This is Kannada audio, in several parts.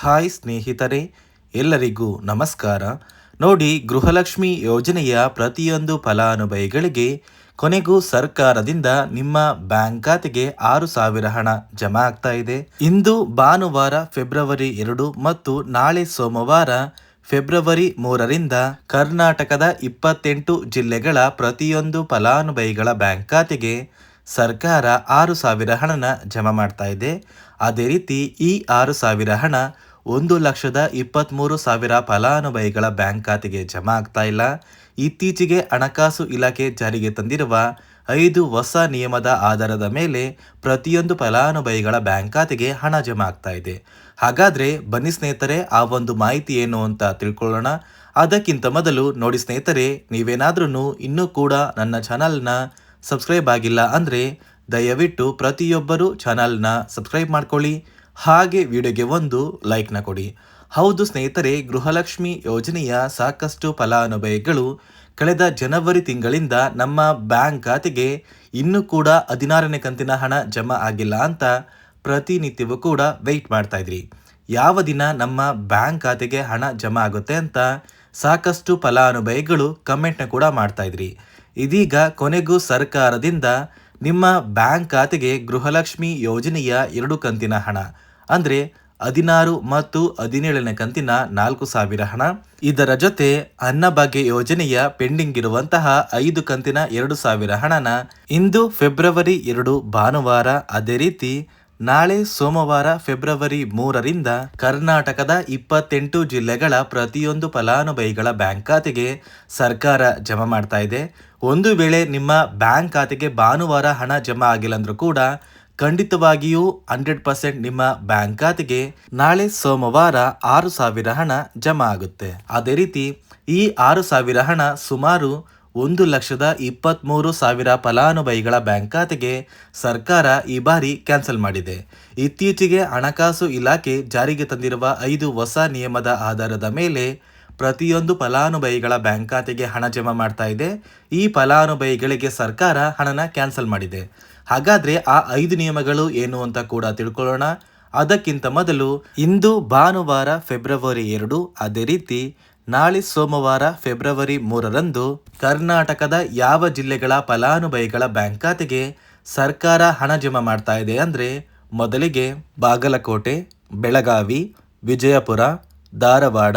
ಹಾಯ್ ಸ್ನೇಹಿತರೆ, ಎಲ್ಲರಿಗೂ ನಮಸ್ಕಾರ. ನೋಡಿ, ಗೃಹಲಕ್ಷ್ಮಿ ಯೋಜನೆಯ ಪ್ರತಿಯೊಂದು ಫಲಾನುಭವಿಗಳಿಗೆ ಕೊನೆಗೂ ಸರ್ಕಾರದಿಂದ ನಿಮ್ಮ ಬ್ಯಾಂಕ್ ಖಾತೆಗೆ ಆರು ಸಾವಿರ ಹಣ ಜಮಾ ಆಗ್ತಾ ಇದೆ. ಇಂದು ಭಾನುವಾರ ಫೆಬ್ರವರಿ ಎರಡು ಮತ್ತು ನಾಳೆ ಸೋಮವಾರ ಫೆಬ್ರವರಿ ಮೂರರಿಂದ ಕರ್ನಾಟಕದ ಇಪ್ಪತ್ತೆಂಟು ಜಿಲ್ಲೆಗಳ ಪ್ರತಿಯೊಂದು ಫಲಾನುಭವಿಗಳ ಬ್ಯಾಂಕ್ ಖಾತೆಗೆ ಸರ್ಕಾರ ಆರು ಸಾವಿರ ಹಣನ ಜಮಾ ಮಾಡ್ತಾ ಇದೆ. ಅದೇ ರೀತಿ ಈ ಆರು ಸಾವಿರ ಹಣ ಒಂದು ಲಕ್ಷದ ಇಪ್ಪತ್ತ್ಮೂರು ಸಾವಿರ ಫಲಾನುಭವಿಗಳ ಬ್ಯಾಂಕ್ ಖಾತೆಗೆ ಜಮಾ ಆಗ್ತಾ ಇಲ್ಲ. ಇತ್ತೀಚೆಗೆ ಹಣಕಾಸು ಇಲಾಖೆ ಜಾರಿಗೆ ತಂದಿರುವ ಐದು ಹೊಸ ನಿಯಮದ ಆಧಾರದ ಮೇಲೆ ಪ್ರತಿಯೊಂದು ಫಲಾನುಭವಿಗಳ ಬ್ಯಾಂಕ್ ಖಾತೆಗೆ ಹಣ ಜಮಾ ಆಗ್ತಾ ಇದೆ. ಹಾಗಾದರೆ ಬನ್ನಿ ಸ್ನೇಹಿತರೆ, ಆ ಒಂದು ಮಾಹಿತಿ ಏನು ಅಂತ ತಿಳ್ಕೊಳ್ಳೋಣ. ಅದಕ್ಕಿಂತ ಮೊದಲು ನೋಡಿ ಸ್ನೇಹಿತರೆ ನೀವೇನಾದ್ರೂ ಇನ್ನೂ ಕೂಡ ನನ್ನ ಚಾನಲ್ನ ಸಬ್ಸ್ಕ್ರೈಬ್ ಆಗಿಲ್ಲ ಅಂದರೆ ದಯವಿಟ್ಟು ಪ್ರತಿಯೊಬ್ಬರು ಚಾನಲ್ನ ಸಬ್ಸ್ಕ್ರೈಬ್ ಮಾಡ್ಕೊಳ್ಳಿ. ಹಾಗೆ ವಿಡಿಯೋಗೆ ಒಂದು ಲೈಕ್ನ ಕೊಡಿ. ಹೌದು ಸ್ನೇಹಿತರೆ, ಗೃಹಲಕ್ಷ್ಮಿ ಯೋಜನೆಯ ಸಾಕಷ್ಟು ಫಲಾನುಭವಿಗಳು ಕಳೆದ ಜನವರಿ ತಿಂಗಳಿಂದ ನಮ್ಮ ಬ್ಯಾಂಕ್ ಖಾತೆಗೆ ಇನ್ನೂ ಕೂಡ ಹದಿನಾರನೇ ಕಂತಿನ ಹಣ ಜಮಾ ಆಗಿಲ್ಲ ಅಂತ ಪ್ರತಿನಿತ್ಯವೂ ಕೂಡ ವೆಯ್ಟ್ ಮಾಡ್ತಾ ಇದ್ರಿ. ಯಾವ ದಿನ ನಮ್ಮ ಬ್ಯಾಂಕ್ ಖಾತೆಗೆ ಹಣ ಜಮಾ ಆಗುತ್ತೆ ಅಂತ ಸಾಕಷ್ಟು ಫಲಾನುಭವಿಗಳು ಕಮೆಂಟ್ನ ಕೂಡ ಮಾಡ್ತಾ ಇದ್ರಿ. ಇದೀಗ ಕೊನೆಗೂ ಸರ್ಕಾರದಿಂದ ನಿಮ್ಮ ಬ್ಯಾಂಕ್ ಖಾತೆಗೆ ಗೃಹಲಕ್ಷ್ಮಿ ಯೋಜನೆಯ ಎರಡು ಕಂತಿನ ಹಣ. ಅಂದರೆ ಹದಿನಾರು ಮತ್ತು ಹದಿನೇಳನೇ ಕಂತಿನ ನಾಲ್ಕು ಸಾವಿರ ಹಣ. ಇದರ ಜೊತೆ ಅನ್ನಭಾಗ್ಯ ಯೋಜನೆಯ ಪೆಂಡಿಂಗ್ ಇರುವಂತಹ ಐದು ಕಂತಿನ ಎರಡು ಸಾವಿರ ಹಣನ ಇಂದು ಫೆಬ್ರವರಿ ಎರಡು ಭಾನುವಾರ ಅದೇ ರೀತಿ ನಾಳೆ ಸೋಮವಾರ ಫೆಬ್ರವರಿ ಮೂರರಿಂದ ಕರ್ನಾಟಕದ ಇಪ್ಪತ್ತೆಂಟು ಜಿಲ್ಲೆಗಳ ಪ್ರತಿಯೊಂದು ಫಲಾನುಭವಿಗಳ ಬ್ಯಾಂಕ್ ಖಾತೆಗೆ ಸರ್ಕಾರ ಜಮಾ ಮಾಡ್ತಾ ಇದೆ. ಒಂದು ವೇಳೆ ನಿಮ್ಮ ಬ್ಯಾಂಕ್ ಖಾತೆಗೆ ಭಾನುವಾರ ಹಣ ಜಮಾ ಆಗಿಲ್ಲ ಅಂದ್ರೂ ಕೂಡ ಖಂಡಿತವಾಗಿಯೂ ಹಂಡ್ರೆಡ್ ಪರ್ಸೆಂಟ್ ನಿಮ್ಮ ಬ್ಯಾಂಕ್ ಖಾತೆಗೆ ನಾಳೆ ಸೋಮವಾರ ಆರು ಸಾವಿರ ಹಣ ಜಮಾ ಆಗುತ್ತೆ. ಅದೇ ರೀತಿ ಈ ಆರು ಸಾವಿರ ಹಣ ಸುಮಾರು ಒಂದು ಲಕ್ಷದ ಇಪ್ಪತ್ತ್ಮೂರು ಸಾವಿರ ಫಲಾನುಭವಿಗಳ ಬ್ಯಾಂಕ್ ಖಾತೆಗೆ ಸರ್ಕಾರ ಈ ಬಾರಿ ಕ್ಯಾನ್ಸಲ್ ಮಾಡಿದೆ. ಇತ್ತೀಚೆಗೆ ಹಣಕಾಸು ಇಲಾಖೆ ಜಾರಿಗೆ ತಂದಿರುವ ಐದು ಹೊಸ ನಿಯಮದ ಆಧಾರದ ಮೇಲೆ ಪ್ರತಿಯೊಂದು ಫಲಾನುಭವಿಗಳ ಬ್ಯಾಂಕ್ ಖಾತೆಗೆ ಹಣ ಜಮಾ ಮಾಡ್ತಾ ಇದೆ. ಈ ಫಲಾನುಭವಿಗಳಿಗೆ ಸರ್ಕಾರ ಹಣನ ಕ್ಯಾನ್ಸಲ್ ಮಾಡಿದೆ. ಹಾಗಾದ್ರೆ ಆ ಐದು ನಿಯಮಗಳು ಏನು ಅಂತ ಕೂಡ ತಿಳ್ಕೊಳ್ಳೋಣ. ಅದಕ್ಕಿಂತ ಮೊದಲು ಇಂದು ಭಾನುವಾರ ಫೆಬ್ರವರಿ ಎರಡು, ಅದೇ ರೀತಿ ನಾಳೆ ಸೋಮವಾರ ಫೆಬ್ರವರಿ ಮೂರರಂದು ಕರ್ನಾಟಕದ ಯಾವ ಜಿಲ್ಲೆಗಳ ಫಲಾನುಭವಿಗಳ ಬ್ಯಾಂಕ್ ಖಾತೆಗೆ ಸರ್ಕಾರ ಹಣ ಜಮಾ ಮಾಡ್ತಾ ಇದೆ ಅಂದರೆ ಮೊದಲಿಗೆ ಬಾಗಲಕೋಟೆ, ಬೆಳಗಾವಿ, ವಿಜಯಪುರ, ಧಾರವಾಡ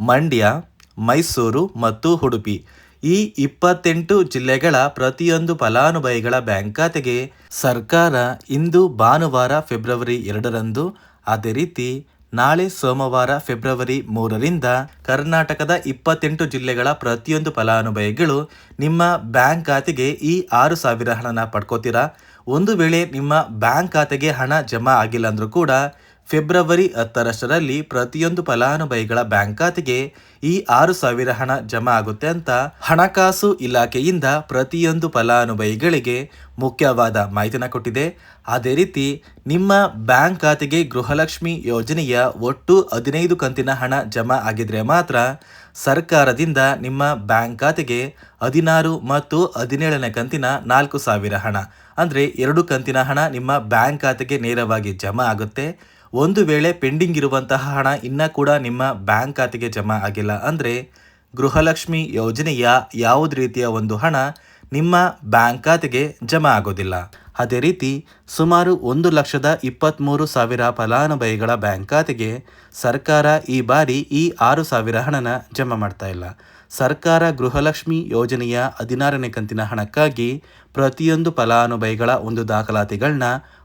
ಮಂಡ್ಯ, ಮೈಸೂರು ಮತ್ತು ಉಡುಪಿ. ಈ ಇಪ್ಪತ್ತೆಂಟು ಜಿಲ್ಲೆಗಳ ಪ್ರತಿಯೊಂದು ಫಲಾನುಭವಿಗಳ ಬ್ಯಾಂಕ್ ಖಾತೆಗೆ ಸರ್ಕಾರ ಇಂದು ಭಾನುವಾರ ಫೆಬ್ರವರಿ ಎರಡರಂದು, ಅದೇ ರೀತಿ ನಾಳೆ ಸೋಮವಾರ ಫೆಬ್ರವರಿ ಮೂರರಿಂದ ಕರ್ನಾಟಕದ ಇಪ್ಪತ್ತೆಂಟು ಜಿಲ್ಲೆಗಳ ಪ್ರತಿಯೊಂದು ಫಲಾನುಭವಿಗಳು ನಿಮ್ಮ ಬ್ಯಾಂಕ್ ಖಾತೆಗೆ ಈ ಆರು ಸಾವಿರ ಹಣನ ಪಡ್ಕೋತೀರಾ? ಒಂದು ವೇಳೆ ನಿಮ್ಮ ಬ್ಯಾಂಕ್ ಖಾತೆಗೆ ಹಣ ಜಮಾ ಆಗಿಲ್ಲ ಅಂದರೂ ಕೂಡ ಫೆಬ್ರವರಿ ಹತ್ತರಷ್ಟರಲ್ಲಿ ಪ್ರತಿಯೊಂದು ಫಲಾನುಭವಿಗಳ ಬ್ಯಾಂಕ್ ಖಾತೆಗೆ ಈ ಆರು ಸಾವಿರ ಹಣ ಜಮಾ ಆಗುತ್ತೆ ಅಂತ ಹಣಕಾಸು ಇಲಾಖೆಯಿಂದ ಪ್ರತಿಯೊಂದು ಫಲಾನುಭವಿಗಳಿಗೆ ಮುಖ್ಯವಾದ ಮಾಹಿತಿನ ಕೊಟ್ಟಿದೆ. ಅದೇ ರೀತಿ ನಿಮ್ಮ ಬ್ಯಾಂಕ್ ಖಾತೆಗೆ ಗೃಹಲಕ್ಷ್ಮಿ ಯೋಜನೆಯ ಒಟ್ಟು ಹದಿನೈದು ಕಂತಿನ ಹಣ ಜಮಾ ಆಗಿದ್ರೆ ಮಾತ್ರ ಸರ್ಕಾರದಿಂದ ನಿಮ್ಮ ಬ್ಯಾಂಕ್ ಖಾತೆಗೆ ಹದಿನಾರು ಮತ್ತು ಹದಿನೇಳನೇ ಕಂತಿನ ನಾಲ್ಕು ಸಾವಿರ ಹಣ, ಅಂದರೆ ಎರಡು ಕಂತಿನ ಹಣ ನಿಮ್ಮ ಬ್ಯಾಂಕ್ ಖಾತೆಗೆ ನೇರವಾಗಿ ಜಮಾ ಆಗುತ್ತೆ. ಒಂದು ವೇಳೆ ಪೆಂಡಿಂಗ್ ಇರುವಂತಹ ಹಣ ಇನ್ನೂ ಕೂಡ ನಿಮ್ಮ ಬ್ಯಾಂಕ್ ಖಾತೆಗೆ ಜಮಾ ಆಗಿಲ್ಲ ಅಂದರೆ ಗೃಹಲಕ್ಷ್ಮಿ ಯೋಜನೆಯ ಯಾವುದೇ ರೀತಿಯ ಒಂದು ಹಣ ನಿಮ್ಮ ಬ್ಯಾಂಕ್ ಖಾತೆಗೆ ಜಮಾ ಆಗೋದಿಲ್ಲ. ಅದೇ ರೀತಿ ಸುಮಾರು ಒಂದು ಲಕ್ಷದ ಇಪ್ಪತ್ತ್ಮೂರು ಸಾವಿರ ಫಲಾನುಭವಿಗಳ ಬ್ಯಾಂಕ್ ಖಾತೆಗೆ ಸರ್ಕಾರ ಈ ಬಾರಿ ಈ ಆರು ಸಾವಿರ ಹಣನ ಜಮಾ ಮಾಡ್ತಾ ಇಲ್ಲ. ಸರ್ಕಾರ ಗೃಹಲಕ್ಷ್ಮಿ ಯೋಜನೆಯ ಹದಿನಾರನೇ ಕಂತಿನ ಹಣಕ್ಕಾಗಿ ಪ್ರತಿಯೊಂದು ಫಲಾನುಭವಿಗಳ ಒಂದು ದಾಖಲಾತಿಗಳನ್ನ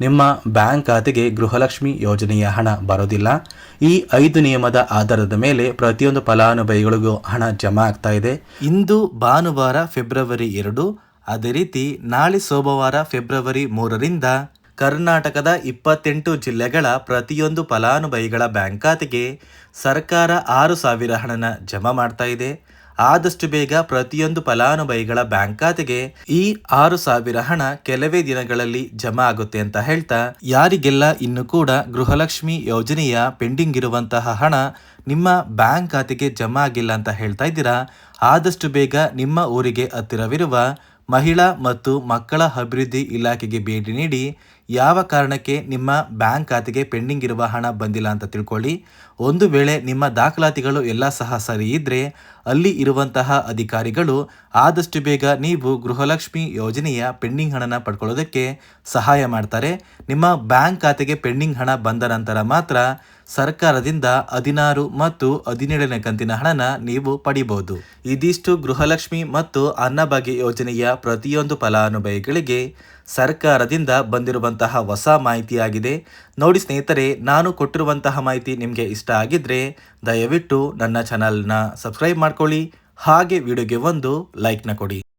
ನಿಮ್ಮ ಬ್ಯಾಂಕ್ ಖಾತೆಗೆ ಗೃಹಲಕ್ಷ್ಮಿ ಯೋಜನೆಯ ಹಣ ಬರೋದಿಲ್ಲ. ಈ ಐದು ನಿಯಮದ ಆಧಾರದ ಮೇಲೆ ಪ್ರತಿಯೊಂದು ಫಲಾನುಭವಿಗಳಿಗೂ ಹಣ ಜಮಾ ಆಗ್ತಾ ಇದೆ. ಇಂದು ಭಾನುವಾರ ಫೆಬ್ರವರಿ ಎರಡು, ಅದೇ ರೀತಿ ನಾಳೆ ಸೋಮವಾರ ಫೆಬ್ರವರಿ ಮೂರರಿಂದ ಕರ್ನಾಟಕದ ಇಪ್ಪತ್ತೆಂಟು ಜಿಲ್ಲೆಗಳ ಪ್ರತಿಯೊಂದು ಫಲಾನುಭವಿಗಳ ಬ್ಯಾಂಕ್ ಖಾತೆಗೆ ಸರ್ಕಾರ ಆರು ಸಾವಿರ ಹಣನ ಜಮಾ ಮಾಡ್ತಾ ಇದೆ. ಆದಷ್ಟು ಬೇಗ ಪ್ರತಿಯೊಂದು ಫಲಾನುಭವಿಗಳ ಬ್ಯಾಂಕ್ ಖಾತೆಗೆ ಈ ಆರು ಸಾವಿರ ಹಣ ಕೆಲವೇ ದಿನಗಳಲ್ಲಿ ಜಮಾ ಆಗುತ್ತೆ ಅಂತ ಹೇಳ್ತಾ, ಯಾರಿಗೆಲ್ಲ ಇನ್ನು ಕೂಡ ಗೃಹಲಕ್ಷ್ಮಿ ಯೋಜನೆಯ ಪೆಂಡಿಂಗ್ ಇರುವಂತಹ ಹಣ ನಿಮ್ಮ ಬ್ಯಾಂಕ್ ಖಾತೆಗೆ ಜಮಾ ಆಗಿಲ್ಲ ಅಂತ ಹೇಳ್ತಾ ಇದ್ದೀರಾ, ಆದಷ್ಟು ಬೇಗ ನಿಮ್ಮ ಊರಿಗೆ ಹತ್ತಿರವಿರುವ ಮಹಿಳಾ ಮತ್ತು ಮಕ್ಕಳ ಅಭಿವೃದ್ಧಿ ಇಲಾಖೆಗೆ ಭೇಟಿ ನೀಡಿ, ಯಾವ ಕಾರಣಕ್ಕೆ ನಿಮ್ಮ ಬ್ಯಾಂಕ್ ಖಾತೆಗೆ ಪೆಂಡಿಂಗ್ ಇರುವ ಹಣ ಬಂದಿಲ್ಲ ಅಂತ ತಿಳ್ಕೊಳ್ಳಿ. ಒಂದು ವೇಳೆ ನಿಮ್ಮ ದಾಖಲಾತಿಗಳು ಎಲ್ಲ ಸಹ ಸರಿ ಇದ್ದರೆ ಅಲ್ಲಿ ಇರುವಂತಹ ಅಧಿಕಾರಿಗಳು ಆದಷ್ಟು ಬೇಗ ನೀವು ಗೃಹಲಕ್ಷ್ಮಿ ಯೋಜನೆಯ ಪೆಂಡಿಂಗ್ ಹಣನ ಪಡ್ಕೊಳ್ಳೋದಕ್ಕೆ ಸಹಾಯ ಮಾಡ್ತಾರೆ. ನಿಮ್ಮ ಬ್ಯಾಂಕ್ ಖಾತೆಗೆ ಪೆಂಡಿಂಗ್ ಹಣ ಬಂದ ನಂತರ ಮಾತ್ರ ಸರ್ಕಾರದಿಂದ ಹದಿನಾರು ಮತ್ತು ಹದಿನೇಳನೇ ಕಂತಿನ ಹಣನ ನೀವು ಪಡಿಬಹುದು ಇದಿಷ್ಟು ಗೃಹಲಕ್ಷ್ಮಿ ಮತ್ತು ಅನ್ನಭಾಗ್ಯ ಯೋಜನೆಯ ಪ್ರತಿಯೊಂದು ಫಲಾನುಭವಿಗಳಿಗೆ ಸರ್ಕಾರದಿಂದ ಬಂದಿರುವಂತಹ ಹೊಸ ಮಾಹಿತಿಯಾಗಿದೆ. ನೋಡಿ ಸ್ನೇಹಿತರೆ, ನಾನು ಕೊಟ್ಟಿರುವಂತಹ ಮಾಹಿತಿ ನಿಮಗೆ ಇಷ್ಟ ಆಗಿದ್ರೆ ದಯವಿಟ್ಟು ನನ್ನ ಚಾನಲ್ನ ಸಬ್ಸ್ಕ್ರೈಬ್ ಮಾಡ್ಕೊಳ್ಳಿ. ಹಾಗೆ ವಿಡಿಯೋಗೆ ಒಂದು ಲೈಕ್ನ ಕೊಡಿ.